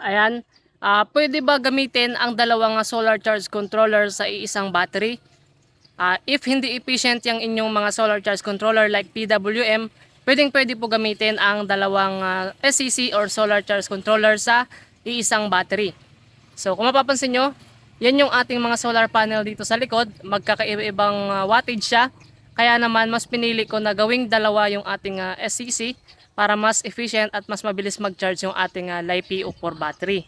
Ayan. Ah, pwede ba gamitin ang dalawang solar charge controller sa iisang battery? Ah, if hindi efficient yung inyong mga solar charge controller like PWM, pwedeng pwede po gamitin ang dalawang ah, SCC or solar charge controller sa iisang battery. So kung mapapansin nyo, yan yung ating mga solar panel dito sa likod. Magkakaibang ah, wattage siya. Kaya naman mas pinili ko na gawing dalawa yung ating ah, SCC para mas efficient at mas mabilis mag-charge yung ating uh, LiPo4 battery.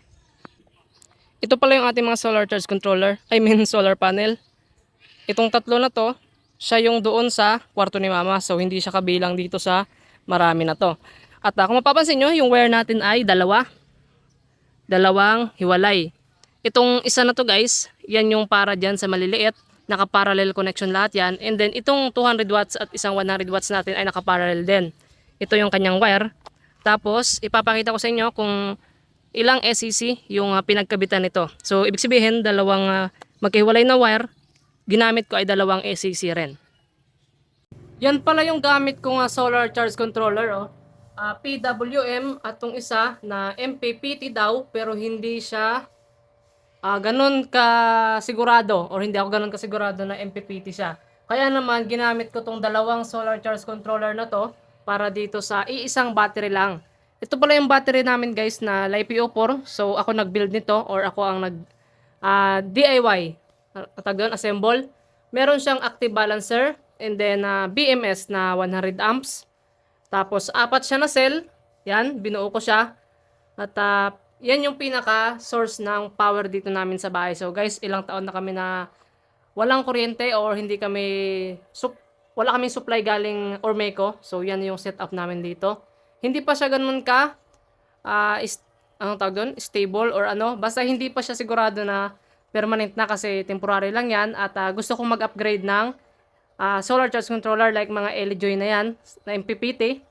Ito pala yung ating mga solar charge controller, I mean solar panel. Itong tatlo na to, siya yung doon sa kwarto ni mama. So hindi siya kabilang dito sa marami na to. At uh, kung mapapansin nyo, yung wire natin ay dalawa. Dalawang hiwalay. Itong isa na to guys, yan yung para dyan sa maliliit. Naka-parallel connection lahat yan. And then itong 200 watts at isang 100 watts natin ay naka-parallel din. Ito yung kanyang wire. Tapos, ipapakita ko sa inyo kung ilang SEC yung uh, pinagkabitan nito. So, ibig sabihin, dalawang uh, magkahiwalay na wire, ginamit ko ay dalawang SEC rin. Yan pala yung gamit kong uh, solar charge controller. Oh. Uh, PWM at tong isa na MPPT daw pero hindi siya uh, ganun ka sigurado or hindi ako ganun ka sigurado na MPPT siya. Kaya naman ginamit ko tong dalawang solar charge controller na to para dito sa iisang battery lang. Ito pala yung battery namin guys na LiPo4. So ako nag-build nito or ako ang nag uh, DIY. Tagdan assemble. Meron siyang active balancer and then uh, BMS na 100 amps. Tapos apat siya na cell. Yan, binuo ko siya. At uh, yan yung pinaka source ng power dito namin sa bahay. So guys, ilang taon na kami na walang kuryente or hindi kami wala kaming supply galing Ormeco. So, yan yung setup namin dito. Hindi pa siya ganun ka, uh, is, anong tawag doon? Stable or ano. Basta hindi pa siya sigurado na permanent na kasi temporary lang yan. At uh, gusto kong mag-upgrade ng uh, solar charge controller like mga LJoy na yan, na MPPT.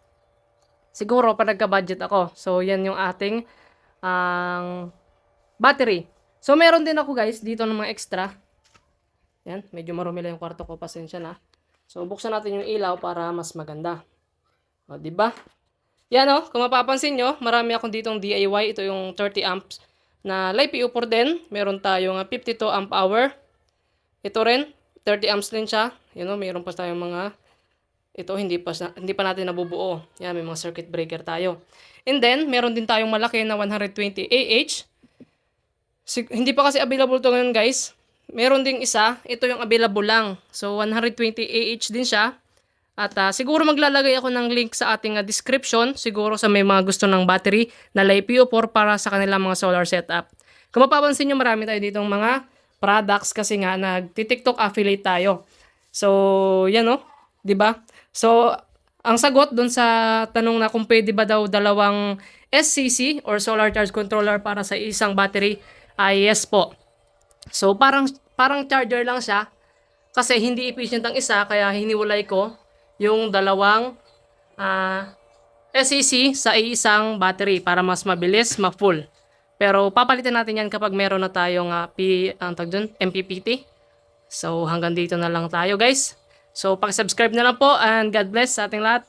Siguro pa nagka-budget ako. So, yan yung ating ang uh, battery. So, meron din ako guys dito ng mga extra. Yan, medyo marumi lang yung kwarto ko. Pasensya na. So, buksan natin yung ilaw para mas maganda. O, di ba? Yan o, kung mapapansin nyo, marami akong ditong DIY. Ito yung 30 amps na LiPo4 din. Meron tayong 52 amp hour. Ito rin, 30 amps din siya. Yan o, meron pa tayong mga ito hindi pa hindi pa natin nabubuo. Yan, may mga circuit breaker tayo. And then, meron din tayong malaki na 120 AH. Sig- hindi pa kasi available to ngayon, guys. Meron ding isa, ito yung available lang. So 120 AH din siya. At uh, siguro maglalagay ako ng link sa ating uh, description, siguro sa may mga gusto ng battery na LiPo4 para sa kanilang mga solar setup. Kung mapapansin nyo, marami tayo ditong mga products kasi nga nagti-TikTok affiliate tayo. So, yan o, oh, ba? So, ang sagot dun sa tanong na kung pwede ba daw dalawang SCC or solar charge controller para sa isang battery ay yes po. So parang parang charger lang siya kasi hindi efficient ang isa kaya hiniwalay ko yung dalawang uh, SEC sa isang battery para mas mabilis, ma-full. Pero papalitan natin yan kapag meron na tayong uh, P, ang tag dun, MPPT. So hanggang dito na lang tayo guys. So pag-subscribe na lang po and God bless sa ating lahat.